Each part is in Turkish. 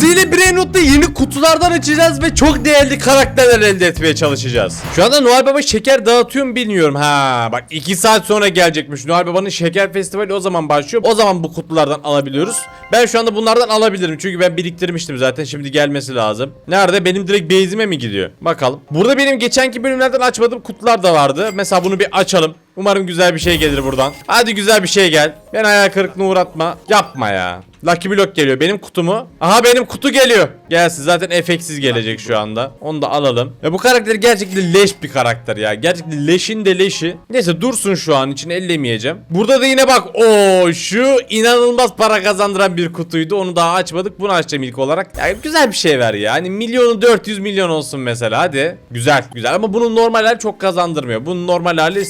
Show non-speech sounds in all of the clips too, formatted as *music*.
Sihirli Brainrot'ta yeni kutulardan açacağız ve çok değerli karakterler elde etmeye çalışacağız. Şu anda Noel Baba şeker dağıtıyor mu bilmiyorum. Ha bak 2 saat sonra gelecekmiş. Noel Baba'nın şeker festivali o zaman başlıyor. O zaman bu kutulardan alabiliyoruz. Ben şu anda bunlardan alabilirim. Çünkü ben biriktirmiştim zaten. Şimdi gelmesi lazım. Nerede? Benim direkt base'ime mi gidiyor? Bakalım. Burada benim geçenki bölümlerden açmadığım kutular da vardı. Mesela bunu bir açalım. Umarım güzel bir şey gelir buradan. Hadi güzel bir şey gel. Ben hayal kırıklığına uğratma. Yapma ya. Lucky Block geliyor. Benim kutumu. Aha benim kutu geliyor. Gelsin. Zaten efeksiz gelecek şu anda. Onu da alalım. Ya bu karakter gerçekten leş bir karakter ya. Gerçekten leşin de leşi. Neyse dursun şu an için ellemeyeceğim. Burada da yine bak. o şu inanılmaz para kazandıran bir kutuydu. Onu daha açmadık. Bunu açacağım ilk olarak. Yani güzel bir şey ver ya. Hani milyonu 400 milyon olsun mesela. Hadi. Güzel. Güzel ama bunun normal hali çok kazandırmıyor. Bunun normal hali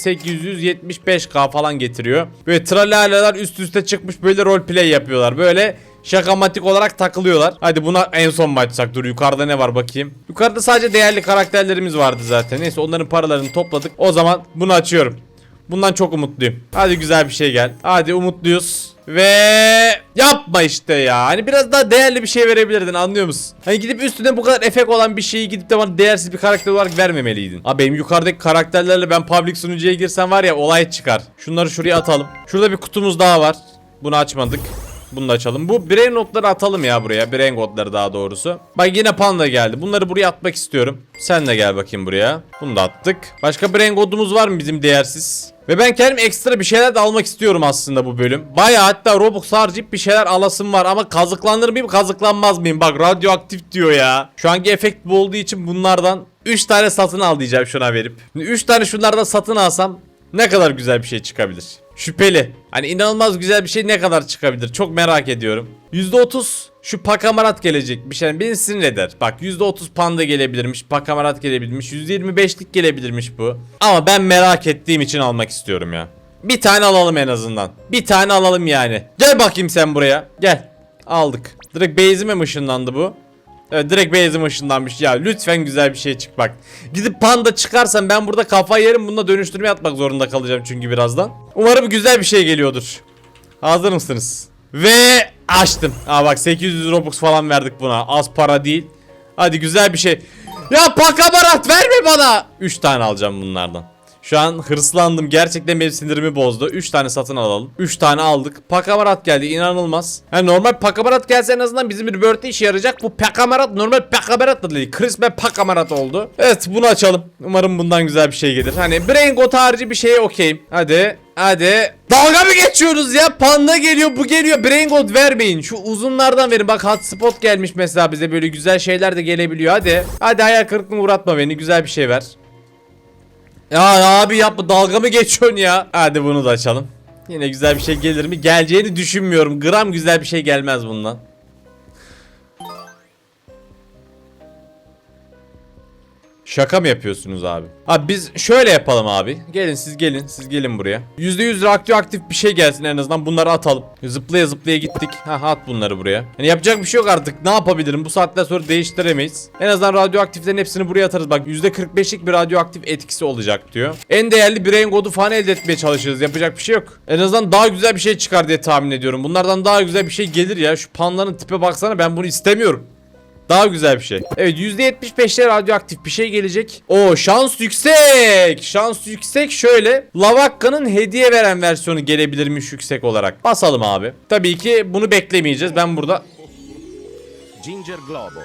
875k falan getiriyor. Böyle tralalalar üst üste çıkmış böyle roleplay yapıyorlar. Böyle şakamatik olarak takılıyorlar. Hadi buna en son mı açsak? Dur yukarıda ne var bakayım. Yukarıda sadece değerli karakterlerimiz vardı zaten. Neyse onların paralarını topladık. O zaman bunu açıyorum. Bundan çok umutluyum. Hadi güzel bir şey gel. Hadi umutluyuz. Ve yapma işte ya. Hani biraz daha değerli bir şey verebilirdin anlıyor musun? Hani gidip üstüne bu kadar efekt olan bir şeyi gidip de bana değersiz bir karakter olarak vermemeliydin. Abi benim yukarıdaki karakterlerle ben public sunucuya girsem var ya olay çıkar. Şunları şuraya atalım. Şurada bir kutumuz daha var. Bunu açmadık. Bunu da açalım. Bu brain notları atalım ya buraya. Brain notları daha doğrusu. Bak yine panda geldi. Bunları buraya atmak istiyorum. Sen de gel bakayım buraya. Bunu da attık. Başka brain godumuz var mı bizim değersiz? Ve ben kendim ekstra bir şeyler de almak istiyorum aslında bu bölüm. Baya hatta Robux harcayıp bir şeyler alasım var ama kazıklanır mıyım kazıklanmaz mıyım? Bak radyoaktif diyor ya. Şu anki efekt bu olduğu için bunlardan 3 tane satın al diyeceğim şuna verip. 3 tane şunlardan satın alsam ne kadar güzel bir şey çıkabilir. Şüpheli. Hani inanılmaz güzel bir şey ne kadar çıkabilir? Çok merak ediyorum. %30 şu pakamarat gelecek bir şey beni sinir eder. Bak %30 panda gelebilirmiş, pakamarat gelebilirmiş, %25'lik gelebilirmiş bu. Ama ben merak ettiğim için almak istiyorum ya. Bir tane alalım en azından. Bir tane alalım yani. Gel bakayım sen buraya. Gel. Aldık. Direkt base'ime mi ışınlandı bu? Evet direkt base'ime ışınlanmış. Ya lütfen güzel bir şey çık bak. Gidip panda çıkarsam ben burada kafayı yerim. Bununla dönüştürme atmak zorunda kalacağım çünkü birazdan. Umarım güzel bir şey geliyordur. Hazır mısınız? Ve açtım. Aa bak 800 Robux falan verdik buna. Az para değil. Hadi güzel bir şey. Ya pakabarat verme bana. 3 tane alacağım bunlardan. Şu an hırslandım. Gerçekten benim sinirimi bozdu. 3 tane satın alalım. 3 tane aldık. Pakamarat geldi. inanılmaz. Yani normal pakamarat gelse en azından bizim bir birthday işe yarayacak. Bu pakamarat normal pakamarat da değil. Christmas pakamarat oldu. Evet bunu açalım. Umarım bundan güzel bir şey gelir. Hani Brain God harici bir şeye okeyim. Hadi. Hadi. Dalga mı geçiyoruz ya? Panda geliyor bu geliyor. Brain God vermeyin. Şu uzunlardan verin. Bak hotspot gelmiş mesela bize. Böyle güzel şeyler de gelebiliyor. Hadi. Hadi hayal kırıklığına uğratma beni. Güzel bir şey ver. Ya abi yapma dalga mı geçiyorsun ya? Hadi bunu da açalım. Yine güzel bir şey gelir mi? Geleceğini düşünmüyorum. Gram güzel bir şey gelmez bundan. Şaka mı yapıyorsunuz abi? Abi biz şöyle yapalım abi. Gelin siz gelin. Siz gelin buraya. %100 radyoaktif bir şey gelsin en azından. Bunları atalım. Zıplaya zıplaya gittik. Ha at bunları buraya. Yani yapacak bir şey yok artık. Ne yapabilirim? Bu saatten sonra değiştiremeyiz. En azından radyoaktiflerin hepsini buraya atarız. Bak %45'lik bir radyoaktif etkisi olacak diyor. En değerli brain godu falan elde etmeye çalışırız. Yapacak bir şey yok. En azından daha güzel bir şey çıkar diye tahmin ediyorum. Bunlardan daha güzel bir şey gelir ya. Şu pandanın tipe baksana ben bunu istemiyorum. Daha güzel bir şey. Evet %75'te radyoaktif bir şey gelecek. O şans yüksek. Şans yüksek şöyle. Lavakka'nın hediye veren versiyonu gelebilirmiş yüksek olarak. Basalım abi. Tabii ki bunu beklemeyeceğiz. Ben burada Ginger Globo.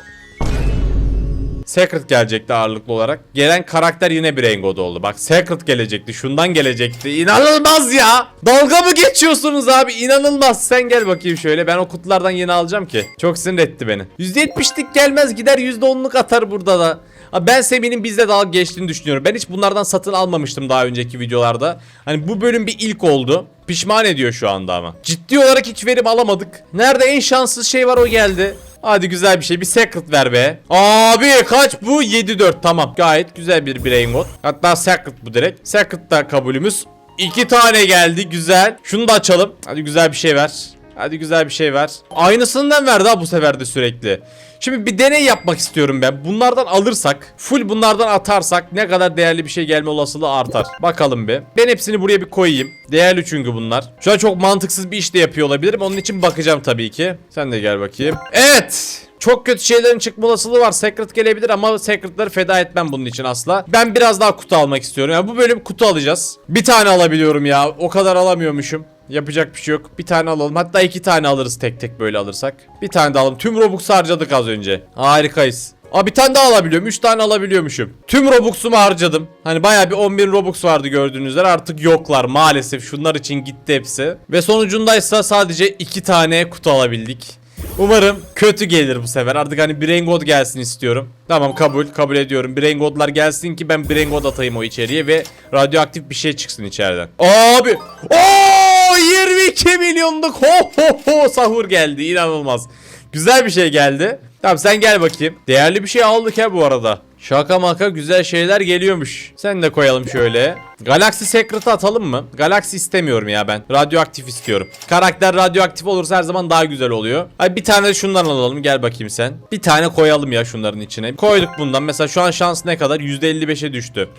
Secret gelecekti ağırlıklı olarak. Gelen karakter yine bir Engod oldu. Bak Secret gelecekti. Şundan gelecekti. İnanılmaz ya. Dalga mı geçiyorsunuz abi? İnanılmaz. Sen gel bakayım şöyle. Ben o kutulardan yeni alacağım ki. Çok sinir etti beni. %70'lik gelmez gider %10'luk atar burada da. Ben Semih'in bizde dalga geçtiğini düşünüyorum. Ben hiç bunlardan satın almamıştım daha önceki videolarda. Hani bu bölüm bir ilk oldu. Pişman ediyor şu anda ama. Ciddi olarak hiç verim alamadık. Nerede en şanssız şey var o geldi. Hadi güzel bir şey. Bir secret ver be. Abi kaç bu? 7-4 tamam. Gayet güzel bir brain god. Hatta secret bu direkt. Secret da kabulümüz. İki tane geldi güzel. Şunu da açalım. Hadi güzel bir şey ver. Hadi güzel bir şey ver. Aynısından verdi ha bu sefer de sürekli. Şimdi bir deney yapmak istiyorum ben. Bunlardan alırsak, full bunlardan atarsak ne kadar değerli bir şey gelme olasılığı artar. Bakalım bir. Ben hepsini buraya bir koyayım. Değerli çünkü bunlar. Şu an çok mantıksız bir iş de yapıyor olabilirim. Onun için bakacağım tabii ki. Sen de gel bakayım. Evet. Çok kötü şeylerin çıkma olasılığı var. Secret gelebilir ama secretları feda etmem bunun için asla. Ben biraz daha kutu almak istiyorum. Yani bu bölüm kutu alacağız. Bir tane alabiliyorum ya. O kadar alamıyormuşum. Yapacak bir şey yok. Bir tane alalım. Hatta iki tane alırız tek tek böyle alırsak. Bir tane de alalım. Tüm Robux'u harcadık az önce. Harikayız. Aa bir tane daha alabiliyorum. 3 tane alabiliyormuşum. Tüm Robux'umu harcadım. Hani bayağı bir 10.000 Robux vardı gördüğünüz üzere. Artık yoklar maalesef. Şunlar için gitti hepsi. Ve sonucundaysa sadece 2 tane kutu alabildik. Umarım kötü gelir bu sefer. Artık hani Brain God gelsin istiyorum. Tamam kabul. Kabul ediyorum. Brain God'lar gelsin ki ben Brain God atayım o içeriye ve radyoaktif bir şey çıksın içeriden. Abi! Oo! 22 milyonluk ho ho ho sahur geldi. İnanılmaz. Güzel bir şey geldi. Tamam sen gel bakayım. Değerli bir şey aldık ya bu arada. Şaka maka güzel şeyler geliyormuş. Sen de koyalım şöyle. Galaxy Secret'ı atalım mı? Galaxy istemiyorum ya ben. Radyoaktif istiyorum. Karakter radyoaktif olursa her zaman daha güzel oluyor. Ay bir tane de şundan alalım. Gel bakayım sen. Bir tane koyalım ya şunların içine. Koyduk bundan. Mesela şu an şans ne kadar? %55'e düştü.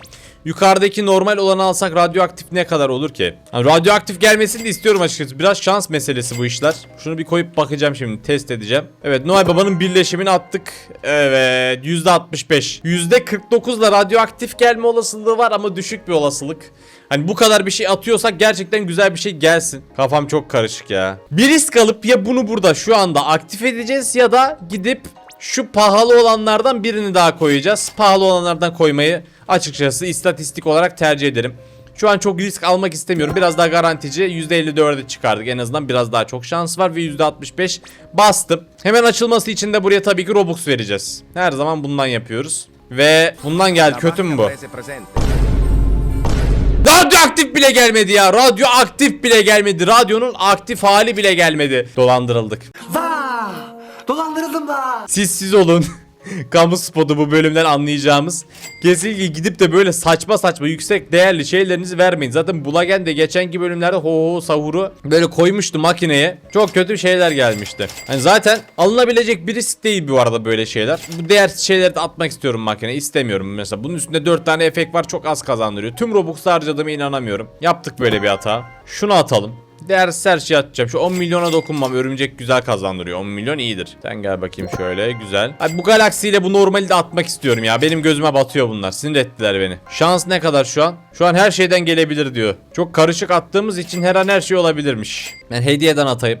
Yukarıdaki normal olanı alsak radyoaktif ne kadar olur ki? Yani radyoaktif gelmesini de istiyorum açıkçası. Biraz şans meselesi bu işler. Şunu bir koyup bakacağım şimdi. Test edeceğim. Evet Noel Baba'nın birleşimini attık. Evet %65. %49 ile radyoaktif gelme olasılığı var ama düşük bir olasılık. Hani bu kadar bir şey atıyorsak gerçekten güzel bir şey gelsin. Kafam çok karışık ya. Bir risk alıp ya bunu burada şu anda aktif edeceğiz ya da gidip şu pahalı olanlardan birini daha koyacağız. Pahalı olanlardan koymayı açıkçası istatistik olarak tercih ederim. Şu an çok risk almak istemiyorum. Biraz daha garantici. %54'e çıkardık. En azından biraz daha çok şans var ve %65 bastım. Hemen açılması için de buraya tabii ki Robux vereceğiz. Her zaman bundan yapıyoruz. Ve bundan geldi. Kötü mü bu? Radyoaktif bile gelmedi ya. Radyoaktif bile gelmedi. Radyonun aktif hali bile gelmedi. Dolandırıldık. Vah! Dolandırıldım da. Siz siz olun. *laughs* Kamu spotu bu bölümden anlayacağımız. Kesinlikle gidip de böyle saçma saçma yüksek değerli şeylerinizi vermeyin. Zaten Bulagen de geçenki bölümlerde ho ho sahuru böyle koymuştu makineye. Çok kötü şeyler gelmişti. Hani zaten alınabilecek bir risk değil bu arada böyle şeyler. Bu değer şeyleri de atmak istiyorum makineye. İstemiyorum mesela. Bunun üstünde 4 tane efekt var çok az kazandırıyor. Tüm Robux'u harcadığıma inanamıyorum. Yaptık böyle bir hata. Şunu atalım. Değersiz her şeyi atacağım. Şu 10 milyona dokunmam. Örümcek güzel kazandırıyor. 10 milyon iyidir. Sen gel bakayım şöyle. Güzel. Abi bu Galaxy ile bu normali de atmak istiyorum ya. Benim gözüme batıyor bunlar. Sinir ettiler beni. Şans ne kadar şu an? Şu an her şeyden gelebilir diyor. Çok karışık attığımız için her an her şey olabilirmiş. Ben hediyeden atayım.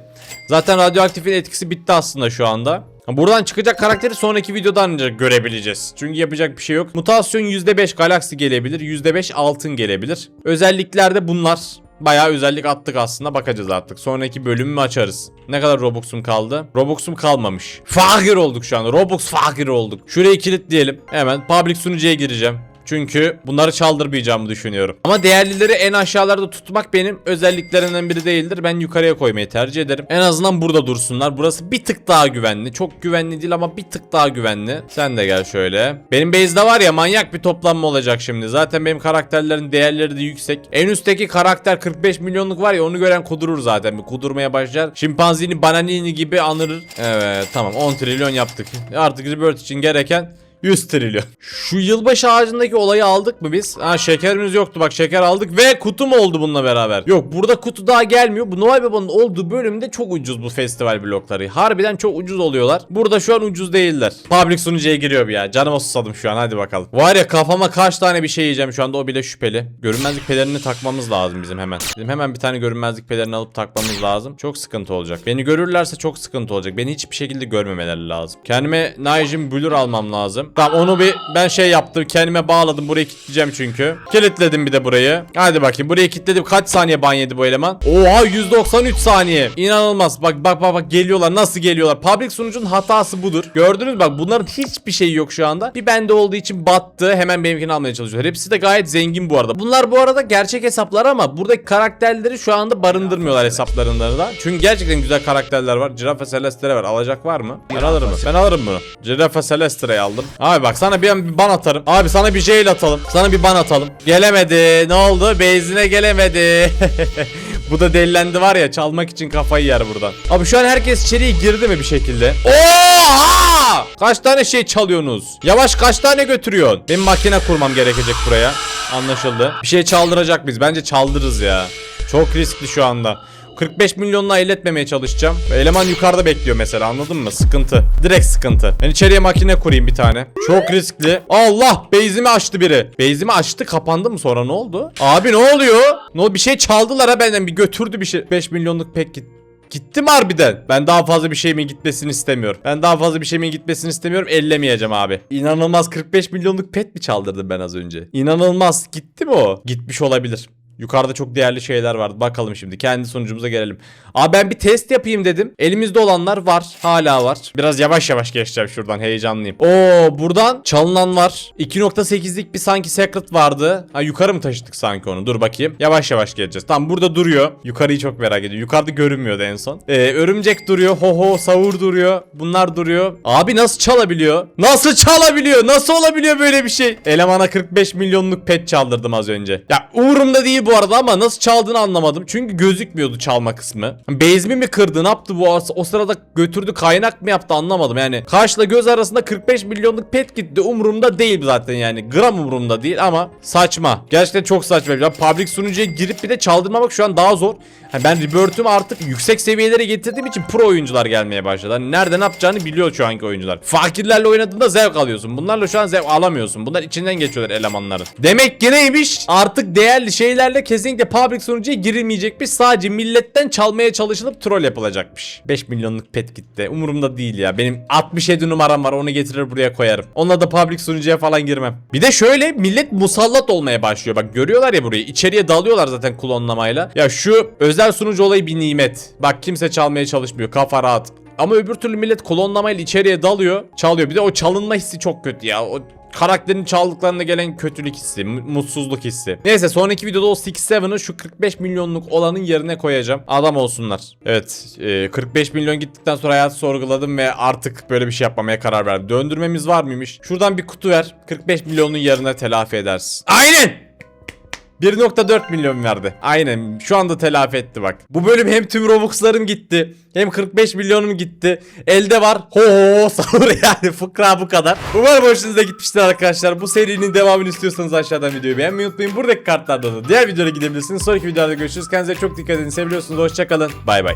Zaten radyoaktifin etkisi bitti aslında şu anda. Buradan çıkacak karakteri sonraki videoda ancak görebileceğiz. Çünkü yapacak bir şey yok. Mutasyon %5 Galaxy gelebilir. %5 altın gelebilir. Özelliklerde bunlar. Bayağı özellik attık aslında bakacağız artık. Sonraki bölümü açarız. Ne kadar Robux'um kaldı? Robux'um kalmamış. Fakir olduk şu an. Robux fakir olduk. Şurayı kilitleyelim. Hemen public sunucuya gireceğim. Çünkü bunları çaldırmayacağımı düşünüyorum. Ama değerlileri en aşağılarda tutmak benim özelliklerimden biri değildir. Ben yukarıya koymayı tercih ederim. En azından burada dursunlar. Burası bir tık daha güvenli. Çok güvenli değil ama bir tık daha güvenli. Sen de gel şöyle. Benim base'de var ya manyak bir toplanma olacak şimdi. Zaten benim karakterlerin değerleri de yüksek. En üstteki karakter 45 milyonluk var ya onu gören kudurur zaten. Bir kudurmaya başlar. Şimpanzini bananini gibi anırır. Evet tamam 10 trilyon yaptık. Artık Rebirth için gereken 100 trilyon. Şu yılbaşı ağacındaki olayı aldık mı biz? Ha şekerimiz yoktu bak şeker aldık ve kutu mu oldu bununla beraber? Yok burada kutu daha gelmiyor. Bu Noel Baba'nın olduğu bölümde çok ucuz bu festival blokları. Harbiden çok ucuz oluyorlar. Burada şu an ucuz değiller. Public sunucuya giriyor bir ya. Canıma susadım şu an hadi bakalım. Var ya kafama kaç tane bir şey yiyeceğim şu anda o bile şüpheli. Görünmezlik pelerini takmamız lazım bizim hemen. Bizim hemen bir tane görünmezlik pelerini alıp takmamız lazım. Çok sıkıntı olacak. Beni görürlerse çok sıkıntı olacak. Beni hiçbir şekilde görmemeleri lazım. Kendime Naijin Blur almam lazım. Tamam onu bir ben şey yaptım. Kendime bağladım. Burayı kilitleyeceğim çünkü. Kilitledim bir de burayı. Hadi bakayım. Burayı kilitledim. Kaç saniye ban yedi bu eleman? Oha 193 saniye. İnanılmaz. Bak bak bak bak geliyorlar. Nasıl geliyorlar? Public sunucunun hatası budur. Gördünüz mü? Bak bunların hiçbir şeyi yok şu anda. Bir bende olduğu için battı. Hemen benimkini almaya çalışıyorlar. Hepsi de gayet zengin bu arada. Bunlar bu arada gerçek hesaplar ama buradaki karakterleri şu anda barındırmıyorlar hesaplarında da. Çünkü gerçekten güzel karakterler var. Girafa Celeste'lere var. Alacak var mı? Ben alırım. Ben alırım bunu. Girafa Celeste'yi aldım. Abi bak sana bir, bir ban atarım. Abi sana bir jail atalım. Sana bir ban atalım. Gelemedi. Ne oldu? Base'ine gelemedi. *laughs* Bu da delilendi var ya çalmak için kafayı yer buradan. Abi şu an herkes içeriye girdi mi bir şekilde? Oha! Kaç tane şey çalıyorsunuz? Yavaş kaç tane götürüyorsun? Benim makine kurmam gerekecek buraya. Anlaşıldı. Bir şey çaldıracak biz. Bence çaldırırız ya. Çok riskli şu anda. 45 milyonla elletmemeye çalışacağım. Eleman yukarıda bekliyor mesela anladın mı? Sıkıntı. Direkt sıkıntı. Ben içeriye makine kurayım bir tane. Çok riskli. Allah base'imi açtı biri. Base'imi açtı kapandı mı sonra ne oldu? Abi ne oluyor? Ne oldu? Bir şey çaldılar ha benden bir götürdü bir şey. 5 milyonluk pek gitti. Gitti mi harbiden? Ben daha fazla bir şeyimin gitmesini istemiyorum. Ben daha fazla bir şeyimin gitmesini istemiyorum. Ellemeyeceğim abi. İnanılmaz 45 milyonluk pet mi çaldırdım ben az önce? İnanılmaz. Gitti mi o? Gitmiş olabilir. Yukarıda çok değerli şeyler vardı. Bakalım şimdi. Kendi sonucumuza gelelim. Abi ben bir test yapayım dedim. Elimizde olanlar var. Hala var. Biraz yavaş yavaş geçeceğim şuradan. Heyecanlıyım. Oo buradan çalınan var. 2.8'lik bir sanki secret vardı. Ha yukarı mı taşıdık sanki onu? Dur bakayım. Yavaş yavaş geleceğiz. Tamam burada duruyor. Yukarıyı çok merak ediyorum. Yukarıda görünmüyordu en son. Ee, örümcek duruyor. Ho ho savur duruyor. Bunlar duruyor. Abi nasıl çalabiliyor? Nasıl çalabiliyor? Nasıl olabiliyor böyle bir şey? Elemana 45 milyonluk pet çaldırdım az önce. Ya umurumda değil bu arada ama nasıl çaldığını anlamadım. Çünkü gözükmüyordu çalma kısmı. Base mi kırdı? Ne yaptı bu? O sırada götürdü kaynak mı yaptı anlamadım. Yani kaşla göz arasında 45 milyonluk pet gitti. Umurumda değil zaten yani. Gram umurumda değil ama saçma. Gerçekten çok saçma. Ya public sunucuya girip bir de çaldırmamak şu an daha zor. Ha, ben Rebirth'ümü artık yüksek seviyelere getirdiğim için pro oyuncular gelmeye başladı. Hani nerede ne yapacağını biliyor şu anki oyuncular. Fakirlerle oynadığında zevk alıyorsun. Bunlarla şu an zevk alamıyorsun. Bunlar içinden geçiyorlar elemanların. Demek ki neymiş? Artık değerli şeylerle kesinlikle public sunucuya girilmeyecekmiş. Sadece milletten çalmaya çalışılıp troll yapılacakmış. 5 milyonluk pet gitti. Umurumda değil ya. Benim 67 numaram var. Onu getirir buraya koyarım. Onunla da public sunucuya falan girmem. Bir de şöyle millet musallat olmaya başlıyor. Bak görüyorlar ya burayı. İçeriye dalıyorlar zaten klonlamayla. Ya şu özel sunucu olayı bir nimet. Bak kimse çalmaya çalışmıyor. Kafa rahat. Ama öbür türlü millet klonlamayla içeriye dalıyor. Çalıyor. Bir de o çalınma hissi çok kötü ya. O karakterin çaldıklarına gelen kötülük hissi, mu- mutsuzluk hissi. Neyse sonraki videoda o 6-7'ı şu 45 milyonluk olanın yerine koyacağım. Adam olsunlar. Evet e, 45 milyon gittikten sonra hayatı sorguladım ve artık böyle bir şey yapmamaya karar verdim. Döndürmemiz var mıymış? Şuradan bir kutu ver. 45 milyonun yerine telafi edersin. Aynen! 1.4 milyon verdi. Aynen şu anda telafi etti bak. Bu bölüm hem tüm Robux'larım gitti. Hem 45 milyonum gitti. Elde var. Ho ho ho *laughs* yani fıkra bu kadar. Umarım hoşunuza gitmiştir arkadaşlar. Bu serinin devamını istiyorsanız aşağıdan videoyu beğenmeyi unutmayın. Buradaki kartlarda da diğer videoya gidebilirsiniz. Sonraki videoda görüşürüz. Kendinize çok dikkat edin. Seviyorsunuz. Hoşçakalın. Bay bay.